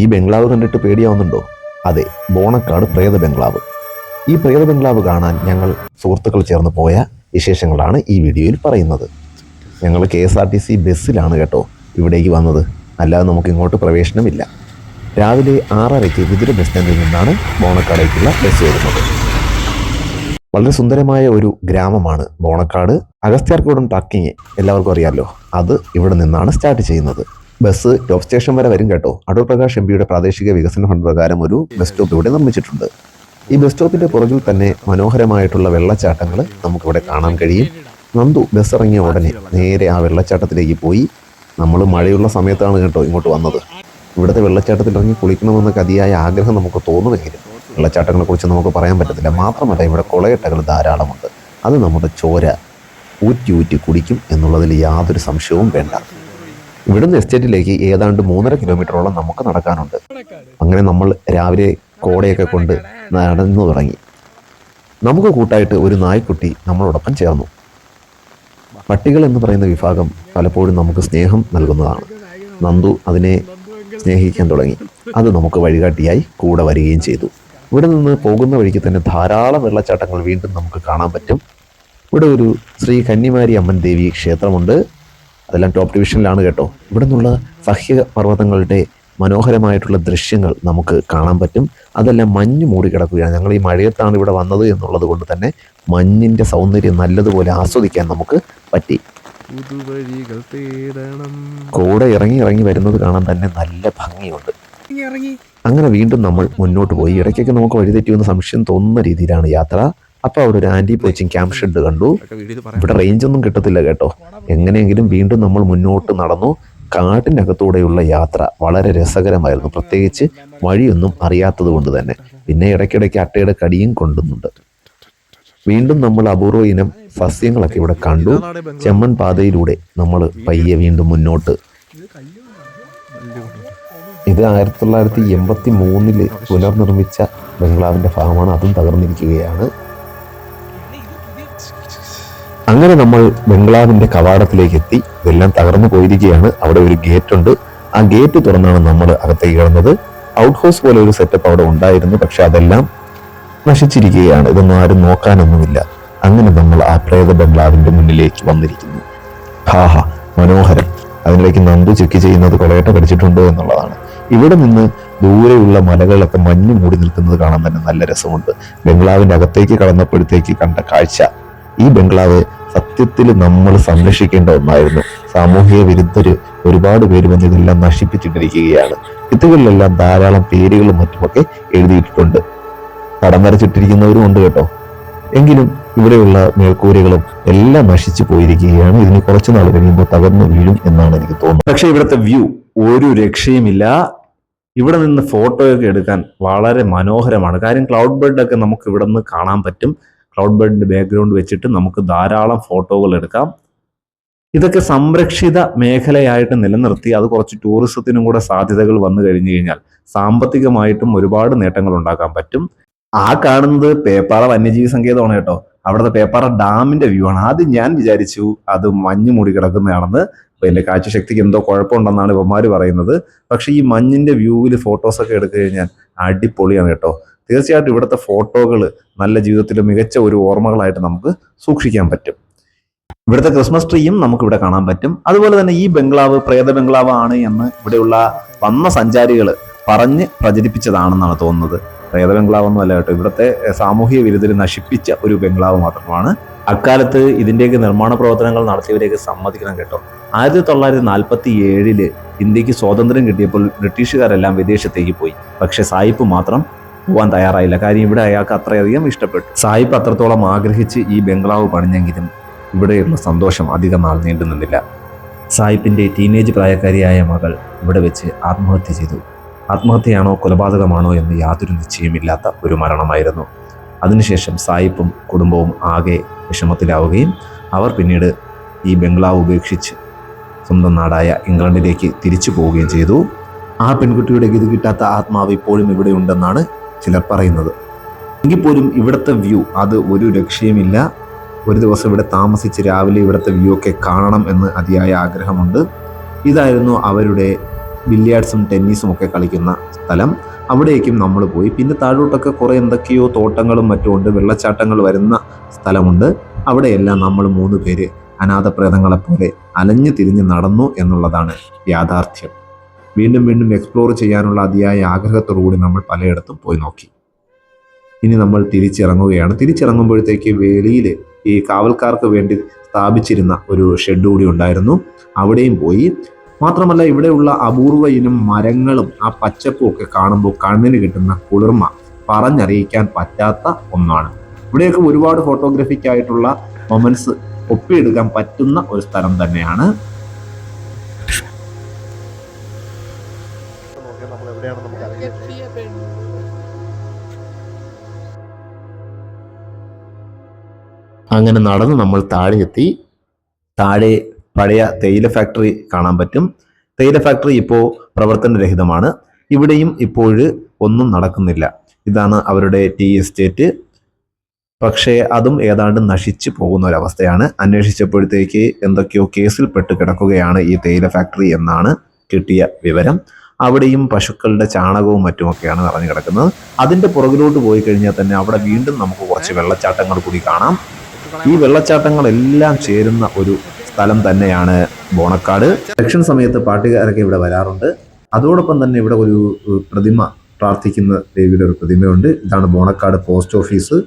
ഈ ബംഗ്ലാവ് കണ്ടിട്ട് പേടിയാവുന്നുണ്ടോ? അതെ ബോണക്കാട് പ്രേത ബംഗ്ലാവ്. ഈ പ്രേത ബംഗ്ലാവ് കാണാൻ ഞങ്ങൾ സുഹൃത്തുക്കൾ ചേർന്ന് പോയ വിശേഷങ്ങളാണ് ഈ വീഡിയോയിൽ പറയുന്നത്. ഞങ്ങൾ K S R T C ബസ്സിലാണ് കേട്ടോ ഇവിടേക്ക് വന്നത്. അല്ലാതെ നമുക്ക് ഇങ്ങോട്ട് പ്രവേശനമില്ല. രാവിലെ ആറരയ്ക്ക് വിതുര ബസ് സ്റ്റാൻഡിൽ നിന്നാണ് ബോണക്കാടേക്കുള്ള ബസ് വരുന്നത്. വളരെ സുന്ദരമായ ഒരു ഗ്രാമമാണ് ബോണക്കാട്. അഗസ്ത്യാർകൂടം ട്രക്കിങ് എല്ലാവർക്കും അറിയാമല്ലോ അത് ഇവിടെ നിന്നാണ് സ്റ്റാർട്ട് ചെയ്യുന്നത്. ബസ് ടോപ്പ് സ്റ്റേഷൻ വരെ വരും കേട്ടോ. അടൂർ പ്രകാശ് എം പിയുടെ പ്രാദേശിക വികസന ഫണ്ട് പ്രകാരം ഒരു ബസ് സ്റ്റോപ്പ് ഇവിടെ നിർമ്മിച്ചിട്ടുണ്ട്. ഈ ബസ് സ്റ്റോപ്പിന്റെ പുറകിൽ തന്നെ മനോഹരമായിട്ടുള്ള വെള്ളച്ചാട്ടങ്ങൾ നമുക്കിവിടെ കാണാൻ കഴിയും. നന്ദു ബസ് ഇറങ്ങിയ ഉടനെ നേരെ ആ വെള്ളച്ചാട്ടത്തിലേക്ക് പോയി. നമ്മൾ മഴയുള്ള സമയത്താണ് കേട്ടോ ഇങ്ങോട്ട് വന്നത്. ഇവിടുത്തെ വെള്ളച്ചാട്ടത്തിൽ ഇറങ്ങി കുളിക്കണമെന്നൊക്കെ അതിയായ ആഗ്രഹം നമുക്ക് തോന്നുമെങ്കിലും വെള്ളച്ചാട്ടങ്ങളെ കുറിച്ച് നമുക്ക് പറയാൻ പറ്റത്തില്ല. മാത്രമല്ല ഇവിടെ കുളയട്ടകൾ ധാരാളമുണ്ട്. അത് നമ്മുടെ ചോര ഊറ്റി ഊറ്റി കുടിക്കും എന്നുള്ളതിൽ യാതൊരു സംശയവും വേണ്ട. ഇവിടുന്ന് എസ്റ്റേറ്റിലേക്ക് ഏതാണ്ട് മൂന്നര കിലോമീറ്ററോളം നമുക്ക് നടക്കാനുണ്ട്. അങ്ങനെ നമ്മൾ രാവിലെ കോടയൊക്കെ കൊണ്ട് നടന്നു തുടങ്ങി. നമുക്ക് കൂട്ടായിട്ട് ഒരു നായ്ക്കുട്ടി നമ്മളോടൊപ്പം ചേർന്നു. പട്ടികൾ എന്ന് പറയുന്ന വിഭാഗം പലപ്പോഴും നമുക്ക് സ്നേഹം നൽകുന്നതാണ്. നന്ദു അതിനെ സ്നേഹിക്കാൻ തുടങ്ങി. അത് നമുക്ക് വഴികാട്ടിയായി കൂടെ വരികയും ചെയ്തു. ഇവിടെ നിന്ന് പോകുന്ന വഴിക്ക് തന്നെ ധാരാളം വെള്ളച്ചാട്ടങ്ങൾ വീണ്ടും നമുക്ക് കാണാൻ പറ്റും. ഇവിടെ ഒരു ശ്രീ കന്നിമാരി അമ്മൻ ദേവി ക്ഷേത്രമുണ്ട്. അതെല്ലാം ടോപ്പ് ഡിവിഷനിലാണ് കേട്ടോ. ഇവിടെ നിന്നുള്ള സഹ്യ പർവതങ്ങളുടെ മനോഹരമായിട്ടുള്ള ദൃശ്യങ്ങൾ നമുക്ക് കാണാൻ പറ്റും. അതെല്ലാം മഞ്ഞ് മൂടി കിടക്കുകയാണ്. ഞങ്ങൾ ഈ മഴയത്താണ് ഇവിടെ വന്നത് എന്നുള്ളത് കൊണ്ട് തന്നെ മഞ്ഞിന്റെ സൗന്ദര്യം നല്ലതുപോലെ ആസ്വദിക്കാൻ നമുക്ക് പറ്റി. കൂടെ ഇറങ്ങി ഇറങ്ങി വരുന്നത് കാണാൻ തന്നെ നല്ല ഭംഗിയുണ്ട്. അങ്ങനെ വീണ്ടും നമ്മൾ മുന്നോട്ട് പോയി. ഇടയ്ക്കൊക്കെ നമുക്ക് വഴിതെറ്റിയെന്ന് സംശയം തോന്നുന്ന രീതിയിലാണ് യാത്ര. അപ്പോൾ അവിടെ ഒരു ആന്റി പോച്ചിങ് ക്യാമ്പ് ഷെഡ് കണ്ടു. ഇവിടെ റേഞ്ച് ഒന്നും കിട്ടത്തില്ല കേട്ടോ. എങ്ങനെയെങ്കിലും വീണ്ടും നമ്മൾ മുന്നോട്ട് നടന്നു. കാട്ടിനകത്തൂടെയുള്ള യാത്ര വളരെ രസകരമായിരുന്നു. പ്രത്യേകിച്ച് വഴിയൊന്നും അറിയാത്തത് കൊണ്ട് തന്നെ. പിന്നെ ഇടയ്ക്കിടയ്ക്ക് അട്ടയുടെ കടിയും കൊണ്ടുന്നുണ്ട്. വീണ്ടും നമ്മൾ അപൂർവ ഇനം സസ്യങ്ങളൊക്കെ ഇവിടെ കണ്ടു. ചെമ്മൺ പാതയിലൂടെ നമ്മൾ പയ്യെ വീണ്ടും മുന്നോട്ട്. ഇത് ആയിരത്തി തൊള്ളായിരത്തി എൺപത്തി മൂന്നിൽ പുനർനിർമ്മിച്ച ബംഗ്ലാവിന്റെ ഭാഗമാണ് അതും തകർന്നിരിക്കുകയാണ്. അങ്ങനെ നമ്മൾ ബംഗ്ലാവിന്റെ കവാടത്തിലേക്ക് എത്തി ഇതെല്ലാം തകർന്നു പോയിരിക്കുകയാണ്. അവിടെ ഒരു ഗേറ്റ് ഉണ്ട് ആ ഗേറ്റ് തുറന്നാണ് നമ്മൾ അകത്തേക്ക് കിടന്നത്. ഔട്ട് ഹൗസ് പോലെ ഒരു സെറ്റപ്പ് അവിടെ ഉണ്ടായിരുന്നു. പക്ഷെ അതെല്ലാം നശിച്ചിരിക്കുകയാണ്. ഇതൊന്നും ആരും നോക്കാനൊന്നുമില്ല. അങ്ങനെ നമ്മൾ ആ പ്രേത ബംഗ്ലാവിന്റെ മുന്നിലേക്ക് വന്നിരിക്കുന്നു. ഹാഹ മനോഹരം. അതിനിടയ്ക്ക് നന്ദു ചെക്ക് ചെയ്യുന്നത് കൊളയട്ട കടിച്ചിട്ടുണ്ടോ എന്നുള്ളതാണ്. ഇവിടെ നിന്ന് ദൂരെയുള്ള മലകളൊക്കെ മഞ്ഞ് മൂടി നിൽക്കുന്നത് കാണാൻ തന്നെ നല്ല രസമുണ്ട്. ബംഗ്ലാവിന്റെ അകത്തേക്ക് കടന്നപ്പോഴത്തേക്ക് കണ്ട കാഴ്ച. ഈ ബംഗ്ലാവ് സത്യത്തിൽ നമ്മൾ സംരക്ഷിക്കേണ്ട ഒന്നായിരുന്നു. സാമൂഹിക വിരുദ്ധര് ഒരുപാട് പേര് വന്ന് ഇതെല്ലാം നശിപ്പിച്ചിട്ടിരിക്കുകയാണ്. ഇതുകളിലെല്ലാം ധാരാളം പേരുകളും മറ്റുമൊക്കെ എഴുതിയിട്ടുണ്ട്. പടം വരച്ചിട്ടിരിക്കുന്നവരും ഉണ്ട് കേട്ടോ. എങ്കിലും ഇവിടെയുള്ള മേൽക്കൂരകളും എല്ലാം നശിച്ചു പോയിരിക്കുകയാണ്. ഇതിന് കുറച്ചു നാൾ കഴിയുമ്പോൾ തകർന്നു വീഴും എന്നാണ് എനിക്ക് തോന്നുന്നത്. പക്ഷേ ഇവിടുത്തെ വ്യൂ ഒരു രക്ഷയുമില്ല. ഇവിടെ നിന്ന് ഫോട്ടോയൊക്കെ എടുക്കാൻ വളരെ മനോഹരമാണ്. കാര്യം ക്ലൗഡ് ബെഡ് ഒക്കെ നമുക്ക് ഇവിടെ നിന്ന് കാണാൻ പറ്റും. ക്ലൗഡ് ബേഡിന്റെ ബാക്ക്ഗ്രൗണ്ട് വെച്ചിട്ട് നമുക്ക് ധാരാളം ഫോട്ടോകൾ എടുക്കാം. ഇതൊക്കെ സംരക്ഷിത മേഖലയായിട്ട് നിലനിർത്തി അത് കുറച്ച് ടൂറിസത്തിനും കൂടെ സാധ്യതകൾ വന്നു കഴിഞ്ഞു കഴിഞ്ഞാൽ സാമ്പത്തികമായിട്ടും ഒരുപാട് നേട്ടങ്ങൾ ഉണ്ടാക്കാൻ പറ്റും. ആ കാണുന്നത് പേപ്പാറ വന്യജീവി സങ്കേതമാണ് കേട്ടോ. അവിടുത്തെ പേപ്പാറ ഡാമിന്റെ വ്യൂ ആണ്. ആദ്യം ഞാൻ വിചാരിച്ചു അത് മഞ്ഞ് മൂടി കിടക്കുന്നതാണെന്ന്. എന്റെ കാഴ്ചശക്തിക്ക് എന്തോ കുഴപ്പമുണ്ടെന്നാണ് ഇവന്മാര് പറയുന്നത്. പക്ഷേ ഈ മഞ്ഞിന്റെ വ്യൂവിൽ ഫോട്ടോസ് ഒക്കെ എടുത്തു കഴിഞ്ഞാൽ അടിപൊളിയാണ് കേട്ടോ. തീർച്ചയായിട്ടും ഇവിടുത്തെ ഫോട്ടോകൾ നല്ല ജീവിതത്തിൽ മികച്ച ഒരു ഓർമ്മകളായിട്ട് നമുക്ക് സൂക്ഷിക്കാൻ പറ്റും. ഇവിടുത്തെ ക്രിസ്മസ് ട്രീയും നമുക്ക് ഇവിടെ കാണാൻ പറ്റും. അതുപോലെ തന്നെ ഈ ബംഗ്ലാവ് പ്രേത ബംഗ്ലാവ് ആണ് എന്ന് ഇവിടെയുള്ള വന്ന സഞ്ചാരികൾ പറഞ്ഞ് പ്രചരിപ്പിച്ചതാണെന്നാണ് തോന്നുന്നത്. പ്രേത ബംഗ്ലാവ് ഒന്നും അല്ല കേട്ടോ. ഇവിടുത്തെ സാമൂഹിക വിരുദ്ധരെ നശിപ്പിച്ച ഒരു ബംഗ്ലാവ് മാത്രമാണ്. അക്കാലത്ത് ഇതിന്റെയൊക്കെ നിർമ്മാണ പ്രവർത്തനങ്ങൾ നടത്തിയവരെയൊക്കെ സമ്മതിക്കണം കേട്ടോ. ആയിരത്തി തൊള്ളായിരത്തി നാൽപ്പത്തി ഏഴിൽ ഇന്ത്യയ്ക്ക് സ്വാതന്ത്ര്യം കിട്ടിയപ്പോൾ ബ്രിട്ടീഷുകാരെല്ലാം വിദേശത്തേക്ക് പോയി. പക്ഷെ സായിപ്പ് മാത്രം പോകാൻ തയ്യാറായില്ല. കാര്യം ഇവിടെ അയാൾക്ക് അത്രയധികം ഇഷ്ടപ്പെട്ടു. സായിപ്പ് അത്രത്തോളം ആഗ്രഹിച്ച് ഈ ബംഗ്ലാവ് പണിഞ്ഞെങ്കിലും ഇവിടെയുള്ള സന്തോഷം അധികം നാൾ നീണ്ടു നിന്നില്ല സായിപ്പിന്റെ ടീനേജ് പ്രായക്കാരിയായ മകൾ ഇവിടെ വെച്ച് ആത്മഹത്യ ചെയ്തു. ആത്മഹത്യയാണോ കൊലപാതകമാണോ എന്ന് യാതൊരു നിശ്ചയമില്ലാത്ത ഒരു മരണമായിരുന്നു. അതിനുശേഷം സായിപ്പും കുടുംബവും ആകെ വിഷമത്തിലാവുകയും അവർ പിന്നീട് ഈ ബംഗ്ലാവ് ഉപേക്ഷിച്ച് സ്വന്തം നാടായ ഇംഗ്ലണ്ടിലേക്ക് തിരിച്ചു പോവുകയും ചെയ്തു. ആ പെൺകുട്ടിയുടെ ഗതി കിട്ടാത്ത ആത്മാവ് ഇപ്പോഴും ഇവിടെ ഉണ്ടെന്നാണ് ചിലർ പറയുന്നത്. എങ്കിൽ പോലും ഇവിടുത്തെ വ്യൂ അത് ഒരു രക്ഷയുമില്ല. ഒരു ദിവസം ഇവിടെ താമസിച്ച് രാവിലെ ഇവിടുത്തെ വ്യൂ ഒക്കെ കാണണം എന്ന് അതിയായ ആഗ്രഹമുണ്ട്. ഇതായിരുന്നു അവരുടെ ബില്ലിയാർഡ്സും ടെന്നീസും ഒക്കെ കളിക്കുന്ന സ്ഥലം. അവിടേക്കും നമ്മൾ പോയി. പിന്നെ താഴോട്ടൊക്കെ കുറേ എന്തൊക്കെയോ തോട്ടങ്ങളും മറ്റുമുണ്ട് വെള്ളച്ചാട്ടങ്ങൾ വരുന്ന സ്ഥലമുണ്ട്. അവിടെയെല്ലാം നമ്മൾ മൂന്ന് പേര് അനാഥപ്രേതങ്ങളെപ്പോലെ അലഞ്ഞു തിരിഞ്ഞ് നടന്നു എന്നുള്ളതാണ് യാഥാർത്ഥ്യം. വീണ്ടും വീണ്ടും എക്സ്പ്ലോർ ചെയ്യാനുള്ള അതിയായ ആഗ്രഹത്തോടുകൂടി നമ്മൾ പലയിടത്തും പോയി നോക്കി. ഇനി നമ്മൾ തിരിച്ചിറങ്ങുകയാണ്. തിരിച്ചിറങ്ങുമ്പോഴത്തേക്ക് വേലിയിൽ ഈ കാവൽക്കാർക്ക് വേണ്ടി സ്ഥാപിച്ചിരുന്ന ഒരു ഷെഡ് കൂടി ഉണ്ടായിരുന്നു. അവിടെയും പോയി. മാത്രമല്ല ഇവിടെയുള്ള അപൂർവ ഇനം മരങ്ങളും ആ പച്ചപ്പും ഒക്കെ കാണുമ്പോൾ കണ്ണിന് കിട്ടുന്ന കുളിർമ പറഞ്ഞറിയിക്കാൻ പറ്റാത്ത ഒന്നാണ്. ഇവിടെയൊക്കെ ഒരുപാട് ഫോട്ടോഗ്രാഫിക്കായിട്ടുള്ള മൊമെന്റ്സ് ഒപ്പിയെടുക്കാൻ പറ്റുന്ന ഒരു സ്ഥലം തന്നെയാണ്. അങ്ങനെ നടന്ന് നമ്മൾ താഴെ എത്തി താഴെ പഴയ തേയില ഫാക്ടറി കാണാൻ പറ്റും. തേയില ഫാക്ടറി ഇപ്പോൾ പ്രവർത്തനരഹിതമാണ്. ഇവിടെയും ഇപ്പോൾ ഒന്നും നടക്കുന്നില്ല. ഇതാണ് അവരുടെ ടീ എസ്റ്റേറ്റ് പക്ഷേ അതും ഏതാണ്ട് നശിച്ചു പോകുന്ന ഒരവസ്ഥയാണ്. അന്വേഷിച്ചപ്പോഴത്തേക്ക് എന്തൊക്കെയോ കേസിൽപ്പെട്ട് കിടക്കുകയാണ് ഈ തേയില ഫാക്ടറി എന്നാണ് കിട്ടിയ വിവരം. അവിടെയും പശുക്കളുടെ ചാണകവും മറ്റുമൊക്കെയാണ് നിറഞ്ഞു കിടക്കുന്നത്. അതിന്റെ പുറകിലോട്ട് പോയി കഴിഞ്ഞാൽ തന്നെ അവിടെ വീണ്ടും നമുക്ക് കുറച്ച് വെള്ളച്ചാട്ടങ്ങൾ കൂടി കാണാം. ഈ വെള്ളച്ചാട്ടങ്ങളെല്ലാം ചേരുന്ന ഒരു സ്ഥലം തന്നെയാണ് ബോണക്കാട്. ഇലക്ഷൻ സമയത്ത് പാട്ടുകാരൊക്കെ ഇവിടെ വരാറുണ്ട്. അതോടൊപ്പം തന്നെ ഇവിടെ ഒരു പ്രതിമ പ്രാർത്ഥിക്കുന്ന ദേവിയുടെ ഒരു പ്രതിമയുണ്ട്. ഇതാണ് ബോണക്കാട് പോസ്റ്റ് ഓഫീസ്.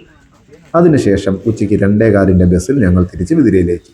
അതിനുശേഷം ഉച്ചയ്ക്ക് രണ്ടേകാലിന്റെ ബസ്സിൽ ഞങ്ങൾ തിരിച്ച് വിതിരയിലേക്ക്